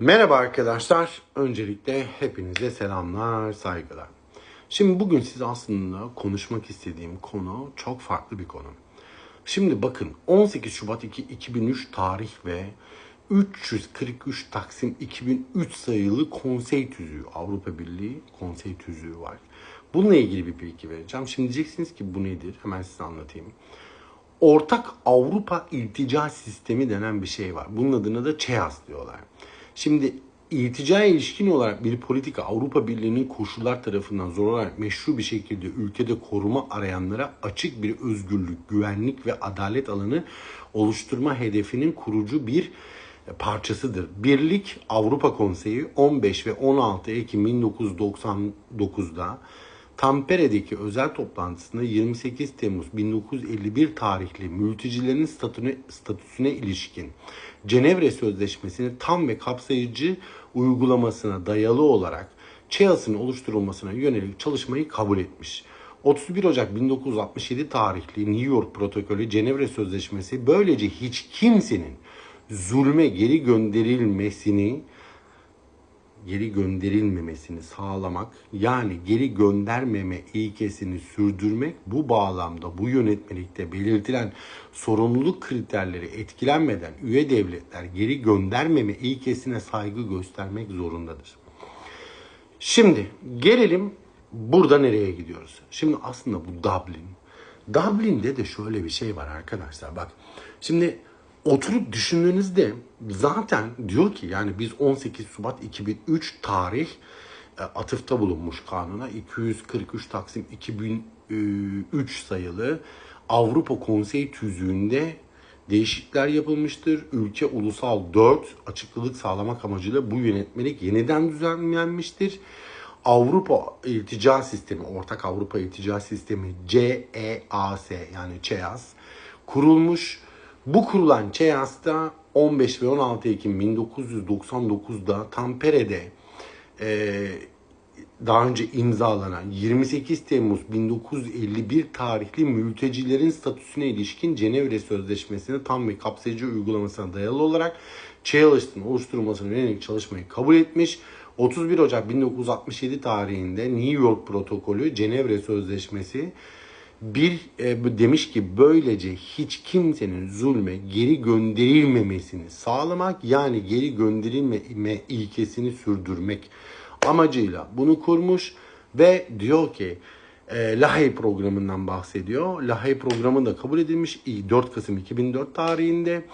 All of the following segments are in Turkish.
Merhaba arkadaşlar. Öncelikle hepinize selamlar, saygılar. Şimdi bugün size aslında konuşmak istediğim konu çok farklı bir konu. Şimdi bakın 18 Şubat 2, 2003 tarih ve 343 Taksim 2003 sayılı konsey tüzüğü, Avrupa Birliği konsey tüzüğü var. Bununla ilgili bir bilgi vereceğim. Şimdi diyeceksiniz ki bu nedir? Hemen size anlatayım. Ortak Avrupa İltica Sistemi denen bir şey var. Bunun adına da ÇEAS diyorlar. Şimdi ilticaya ilişkin olarak bir politika Avrupa Birliği'nin koşullar tarafından zor olarak meşru bir şekilde ülkede koruma arayanlara açık bir özgürlük, güvenlik ve adalet alanı oluşturma hedefinin kurucu bir parçasıdır. Birlik Avrupa Konseyi 15 ve 16 Ekim 1999'da Tampere'deki özel toplantısında 28 Temmuz 1951 tarihli mültecilerin statüne, statüsüne ilişkin Cenevre Sözleşmesi'ni tam ve kapsayıcı uygulamasına dayalı olarak ÇEAS'ın oluşturulmasına yönelik çalışmayı kabul etmiş. 31 Ocak 1967 tarihli New York Protokolü Cenevre Sözleşmesi böylece hiç kimsenin zulme geri gönderilmesini geri gönderilmemesini sağlamak yani geri göndermeme ilkesini sürdürmek bu bağlamda bu yönetmelikte belirtilen sorumluluk kriterleri etkilenmeden üye devletler geri göndermeme ilkesine saygı göstermek zorundadır. Şimdi gelelim burada nereye gidiyoruz? Şimdi aslında bu Dublin. Dublin'de de şöyle bir şey var arkadaşlar bak. Şimdi oturup düşündüğünüzde zaten diyor ki yani biz 18 Şubat 2003 tarih e, atıfta bulunmuş kanuna 243 Taksim 2003 sayılı Avrupa Konseyi tüzüğünde değişiklikler yapılmıştır. Ülke ulusal 4 açıklılık sağlamak amacıyla bu yönetmelik yeniden düzenlenmiştir. Avrupa İltica Sistemi, Ortak Avrupa İltica Sistemi CEAS yani ÇEAS kurulmuş. Bu kurulan ÇEAS'ta 15 ve 16 Ekim 1999'da Tampere'de e, daha önce imzalanan 28 Temmuz 1951 tarihli mültecilerin statüsüne ilişkin Cenevre Sözleşmesi'ni tam ve kapsayıcı uygulamasına dayalı olarak ÇEAS'ın oluşturulmasına yönelik çalışmayı kabul etmiş. 31 Ocak 1967 tarihinde New York Protokolü Cenevre Sözleşmesi bir e, demiş ki böylece hiç kimsenin zulme geri gönderilmemesini sağlamak yani geri gönderilme ilkesini sürdürmek amacıyla bunu kurmuş ve diyor ki e, Lahey programından bahsediyor. Lahey programı da kabul edilmiş 4 Kasım 2004 tarihinde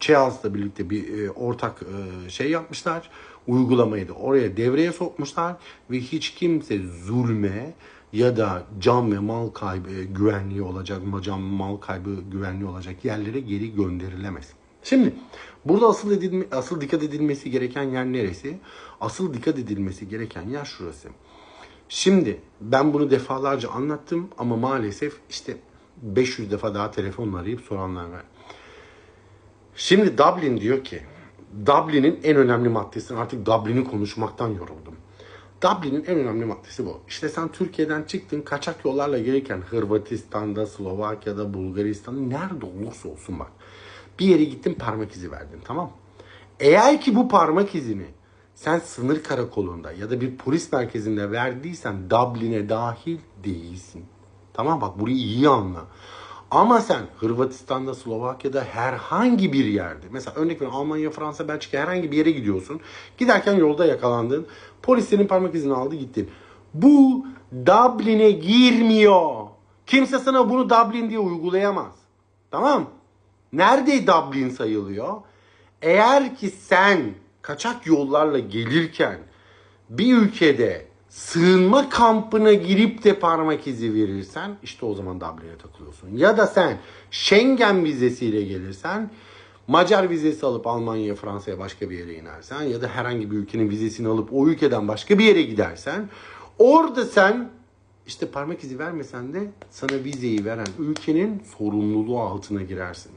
ÇEAS'la birlikte bir e, ortak e, şey yapmışlar. Uygulamayı da oraya devreye sokmuşlar ve hiç kimse zulme ya da can ve mal kaybı güvenliği olacak, can mal kaybı güvenliği olacak yerlere geri gönderilemez. Şimdi burada asıl edilme, asıl dikkat edilmesi gereken yer neresi? Asıl dikkat edilmesi gereken yer şurası. Şimdi ben bunu defalarca anlattım ama maalesef işte 500 defa daha telefonla arayıp soranlar var. Şimdi Dublin diyor ki Dublin'in en önemli maddesini artık Dublin'i konuşmaktan yoruldum. Dublin'in en önemli maddesi bu. İşte sen Türkiye'den çıktın kaçak yollarla gelirken Hırvatistan'da, Slovakya'da, Bulgaristan'da nerede olursa olsun bak. Bir yere gittin parmak izi verdin tamam Eğer ki bu parmak izini sen sınır karakolunda ya da bir polis merkezinde verdiysen Dublin'e dahil değilsin. Tamam bak burayı iyi anla. Ama sen Hırvatistan'da, Slovakya'da herhangi bir yerde mesela örnek veriyorum Almanya, Fransa, Belçika herhangi bir yere gidiyorsun. Giderken yolda yakalandın. Polis senin parmak izini aldı gittin. Bu Dublin'e girmiyor. Kimse sana bunu Dublin diye uygulayamaz. Tamam? Nerede Dublin sayılıyor? Eğer ki sen kaçak yollarla gelirken bir ülkede sığınma kampına girip de parmak izi verirsen işte o zaman Dublin'e takılıyorsun. Ya da sen Schengen vizesiyle gelirsen Macar vizesi alıp Almanya'ya, Fransa'ya başka bir yere inersen ya da herhangi bir ülkenin vizesini alıp o ülkeden başka bir yere gidersen orada sen işte parmak izi vermesen de sana vizeyi veren ülkenin sorumluluğu altına girersin.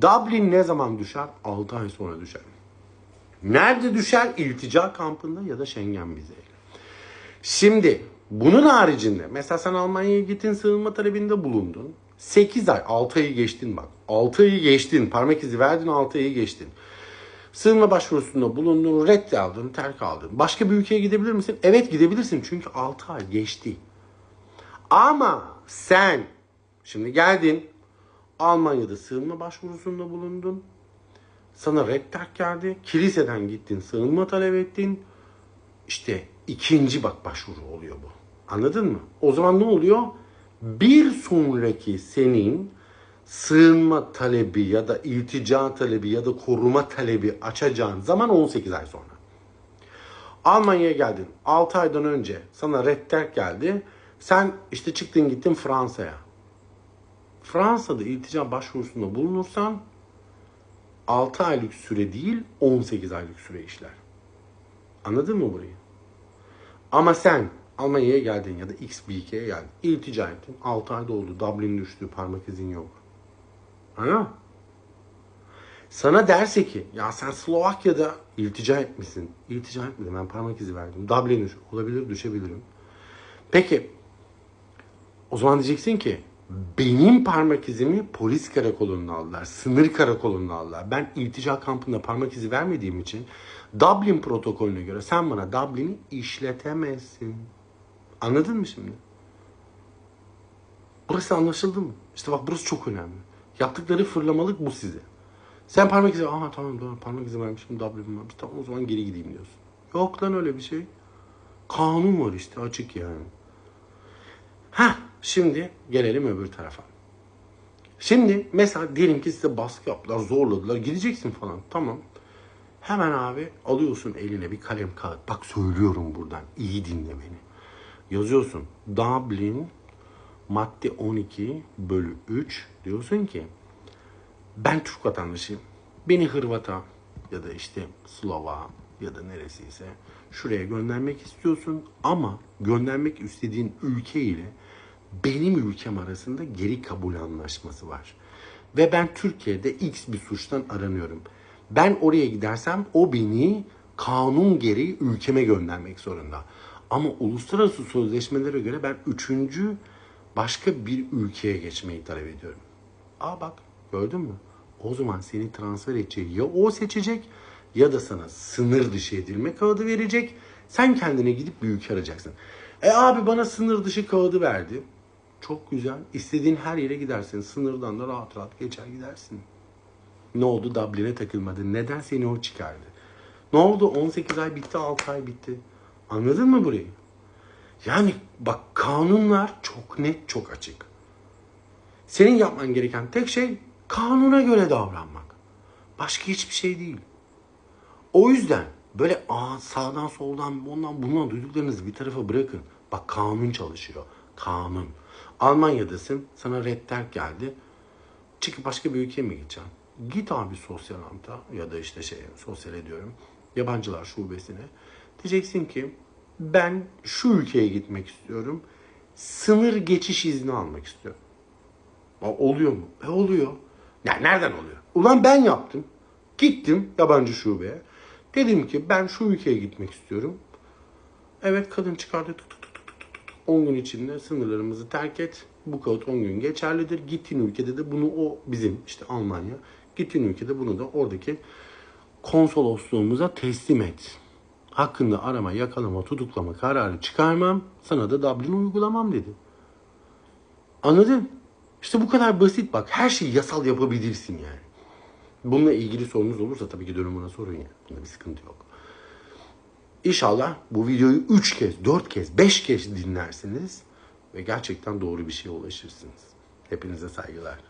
Dublin ne zaman düşer? 6 ay sonra düşer. Nerede düşer? İltica kampında ya da Schengen vizeyle. Şimdi bunun haricinde mesela sen Almanya'ya gittin sığınma talebinde bulundun. 8 ay 6 ayı geçtin bak. 6 ayı geçtin parmak izi verdin 6 ayı geçtin. Sığınma başvurusunda bulundun, red aldın, terk aldın. Başka bir ülkeye gidebilir misin? Evet gidebilirsin çünkü 6 ay geçti. Ama sen şimdi geldin Almanya'da sığınma başvurusunda bulundun. Sana red terk geldi. Kiliseden gittin, sığınma talep ettin. İşte ikinci bak başvuru oluyor bu. Anladın mı? O zaman ne oluyor? Bir sonraki senin sığınma talebi ya da iltica talebi ya da koruma talebi açacağın zaman 18 ay sonra. Almanya'ya geldin. 6 aydan önce sana red terk geldi. Sen işte çıktın gittin Fransa'ya. Fransa'da iltica başvurusunda bulunursan 6 aylık süre değil 18 aylık süre işler. Anladın mı burayı? Ama sen Almanya'ya geldin ya da X bir ülkeye geldin. İltica ettin. 6 ayda oldu. Dublin düştü. Parmak izin yok. Mı? Sana derse ki ya sen Slovakya'da iltica etmişsin. İltica etmedim. Ben parmak izi verdim. Dublin düş. Olabilir düşebilirim. Peki o zaman diyeceksin ki benim parmak izimi polis karakolundan aldılar. Sınır karakolundan aldılar. Ben iltica kampında parmak izi vermediğim için Dublin protokolüne göre sen bana Dublin'i işletemezsin. Anladın mı şimdi? Burası anlaşıldı mı? İşte bak burası çok önemli. Yaptıkları fırlamalık bu size. Sen parmak izi, aha tamam doğru parmak izi vermişim Dublin varmış. Tamam o zaman geri gideyim diyorsun. Yok lan öyle bir şey. Kanun var işte açık yani. Ha şimdi gelelim öbür tarafa. Şimdi mesela diyelim ki size baskı yaptılar, zorladılar, gideceksin falan. Tamam. Hemen abi alıyorsun eline bir kalem kağıt. Bak söylüyorum buradan. iyi dinle beni. Yazıyorsun. Dublin madde 12 bölü 3 diyorsun ki ben Türk vatandaşıyım. Beni Hırvata ya da işte Slova ya da neresiyse şuraya göndermek istiyorsun ama göndermek istediğin ülke ile benim ülkem arasında geri kabul anlaşması var. Ve ben Türkiye'de X bir suçtan aranıyorum. Ben oraya gidersem o beni kanun gereği ülkeme göndermek zorunda. Ama uluslararası sözleşmelere göre ben üçüncü başka bir ülkeye geçmeyi talep ediyorum. Aa bak gördün mü? O zaman seni transfer edeceği ya o seçecek ya da sana sınır dışı edilme kağıdı verecek. Sen kendine gidip bir ülke arayacaksın. E abi bana sınır dışı kağıdı verdi. Çok güzel. İstediğin her yere gidersin. Sınırdan da rahat rahat geçer gidersin. Ne oldu? Dublin'e takılmadın. Neden seni o çıkardı? Ne oldu? 18 ay bitti, 6 ay bitti. Anladın mı burayı? Yani bak kanunlar çok net, çok açık. Senin yapman gereken tek şey kanuna göre davranmak. Başka hiçbir şey değil. O yüzden böyle aa sağdan soldan ondan bundan duyduklarınızı bir tarafa bırakın. Bak kanun çalışıyor. Kanun. Almanya'dasın. Sana red terk geldi. Çıkıp başka bir ülkeye mi gideceksin? Git abi sosyal amta ya da işte şey sosyal ediyorum. Yabancılar şubesine. Diyeceksin ki ben şu ülkeye gitmek istiyorum. Sınır geçiş izni almak istiyorum. Aa, oluyor mu? E oluyor. Ya nereden oluyor? Ulan ben yaptım. Gittim yabancı şubeye. Dedim ki ben şu ülkeye gitmek istiyorum. Evet kadın çıkardı tık tık tık tık tık tık tık. 10 gün içinde sınırlarımızı terk et. Bu kağıt 10 gün geçerlidir. Gittiğin ülkede de bunu o bizim işte Almanya. Gittiğin ülkede bunu da oradaki konsolosluğumuza teslim et. Hakkında arama, yakalama, tutuklama kararı çıkarmam. Sana da Dublin uygulamam dedi. Anladın? İşte bu kadar basit bak. Her şeyi yasal yapabilirsin yani. Bununla ilgili sorunuz olursa tabii ki dönün buna sorun ya. Bunda bir sıkıntı yok. İnşallah bu videoyu 3 kez, 4 kez, 5 kez dinlersiniz ve gerçekten doğru bir şeye ulaşırsınız. Hepinize saygılar.